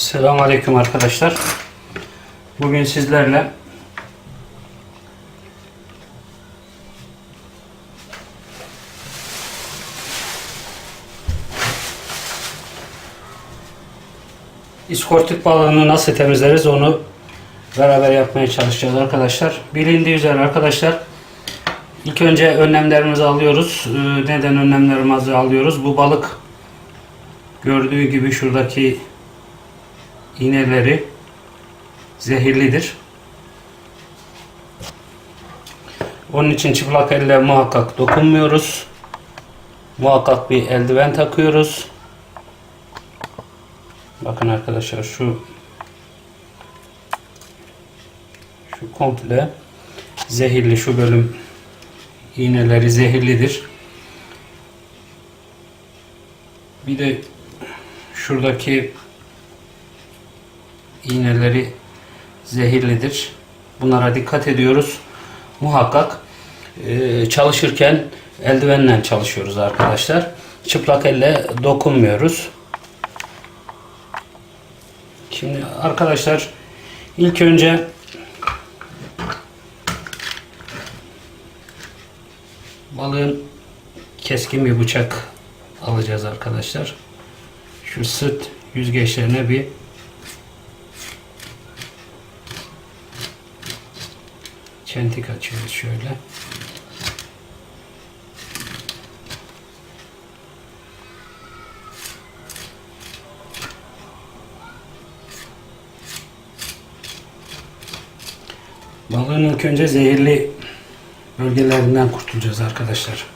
Selamünaleyküm arkadaşlar. Bugün sizlerle iskortit balığını nasıl temizleriz onu beraber yapmaya çalışacağız arkadaşlar. Bilindiği üzere arkadaşlar ilk önce önlemlerimizi alıyoruz. Ee, Neden önlemlerimizi alıyoruz? Bu balık gördüğü gibi şuradaki iğneleri zehirlidir. Onun için çıplak elle muhakkak dokunmuyoruz. Muhakkak bir eldiven takıyoruz. Bakın arkadaşlar şu şu komple zehirli şu bölüm iğneleri zehirlidir. Bir de şuradaki iğneleri zehirlidir. Bunlara dikkat ediyoruz. Muhakkak e, çalışırken eldivenle çalışıyoruz arkadaşlar. Çıplak elle dokunmuyoruz. Şimdi arkadaşlar ilk önce balığın keskin bir bıçak alacağız arkadaşlar. Şu sırt yüzgeçlerine bir çentik açıyoruz şöyle. Balığın ilk önce zehirli bölgelerinden kurtulacağız arkadaşlar.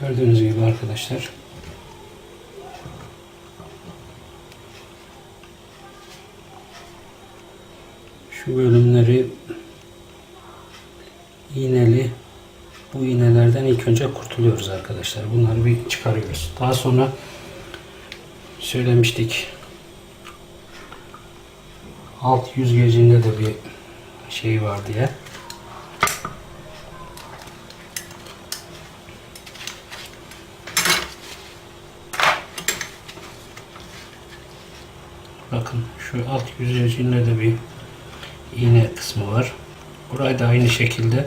Gördüğünüz gibi arkadaşlar. Şu bölümleri iğneli bu iğnelerden ilk önce kurtuluyoruz arkadaşlar. Bunları bir çıkarıyoruz. Daha sonra söylemiştik. Alt yüzgecinde de bir şey var diye. Bakın şu alt yüzeyinde de bir iğne kısmı var. Burayı da aynı şekilde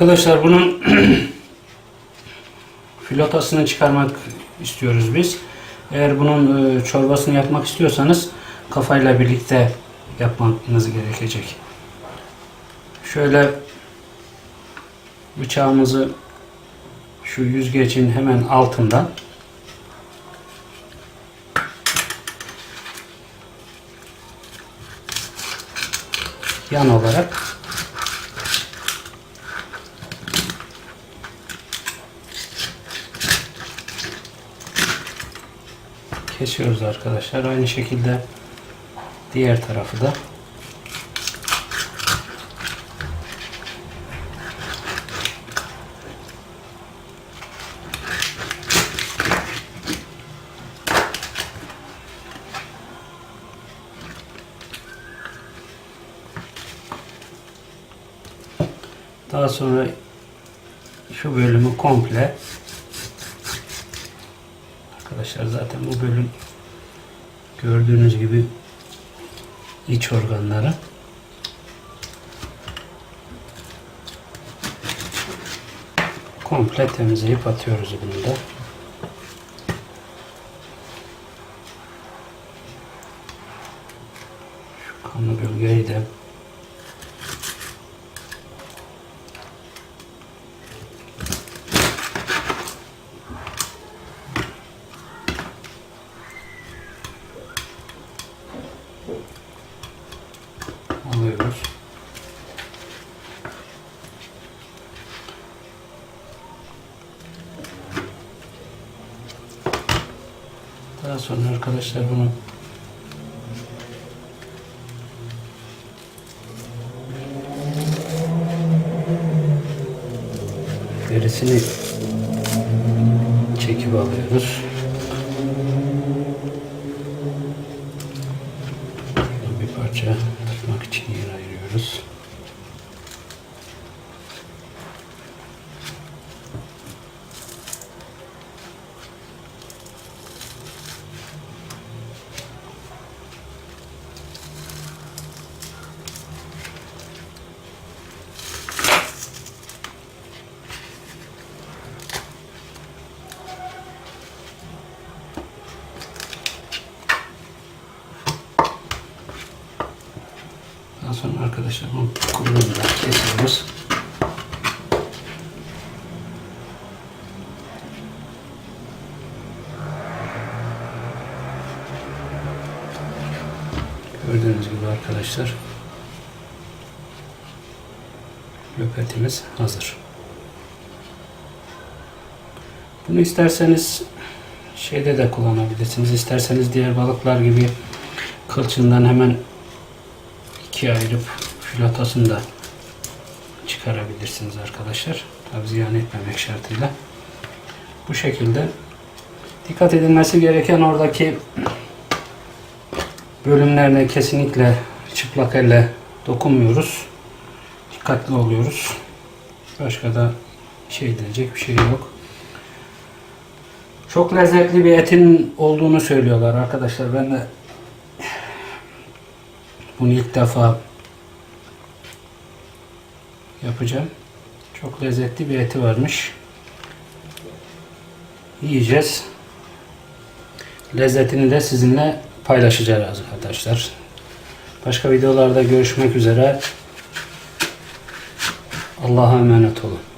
Arkadaşlar bunun filotasını çıkarmak istiyoruz biz. Eğer bunun e, çorbasını yapmak istiyorsanız kafayla birlikte yapmanız gerekecek. Şöyle bıçağımızı şu yüzgecin hemen altından yan olarak kesiyoruz arkadaşlar. Aynı şekilde diğer tarafı da Daha sonra şu bölümü komple arkadaşlar zaten bu bölüm gördüğünüz gibi iç organları komple temizleyip atıyoruz bunu da. Şu kanlı bölgeyi de alıyoruz. Daha sonra arkadaşlar bunu derisini çekip alıyoruz. Bir parça tutmak için yer ayırıyoruz. Daha sonra arkadaşlar bunu da kesiyoruz. Gördüğünüz gibi arkadaşlar löpetimiz hazır. Bunu isterseniz şeyde de kullanabilirsiniz. İsterseniz diğer balıklar gibi kılçığından hemen ikiye ayırıp filotasını da çıkarabilirsiniz arkadaşlar. Tabi ziyan etmemek şartıyla. Bu şekilde dikkat edilmesi gereken oradaki bölümlerine kesinlikle çıplak elle dokunmuyoruz. Dikkatli oluyoruz. Başka da şey diyecek bir şey yok. Çok lezzetli bir etin olduğunu söylüyorlar arkadaşlar. Ben de bunu ilk defa yapacağım. Çok lezzetli bir eti varmış. Yiyeceğiz. Lezzetini de sizinle paylaşacağız arkadaşlar. Başka videolarda görüşmek üzere. Allah'a emanet olun.